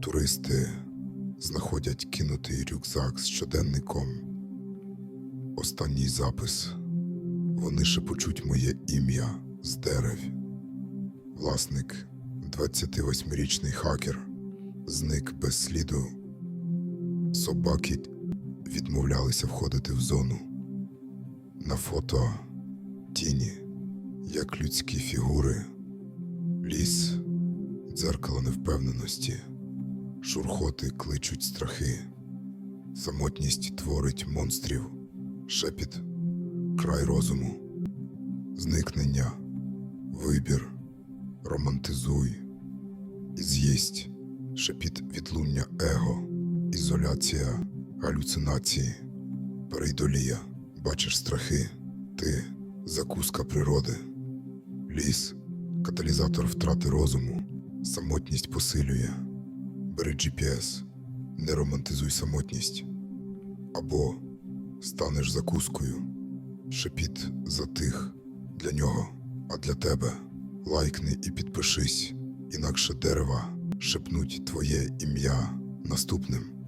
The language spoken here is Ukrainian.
Туристи знаходять кинутий рюкзак з щоденником. Останній запис. Вони шепочуть моє ім'я з дерев. Власник, 28-річний хакер, зник без сліду. Собаки відмовлялися входити в зону. На фото тіні, як людські фігури, ліс, дзеркало невпевненості, шурхоти кличуть страхи, самотність творить монстрів, шепіт, край розуму, зникнення, вибір, романтизуй. І з'їсть, шепіт відлуння его, ізоляція, галюцинації, перейдолія, бачиш страхи, ти закуска природи, ліс, каталізатор втрати розуму, самотність посилює. Бери GPS, не романтизуй самотність. Або станеш закускою, шепіт за тих для нього, а для тебе лайкни і підпишись, інакше дерева шепнуть твоє ім'я наступним.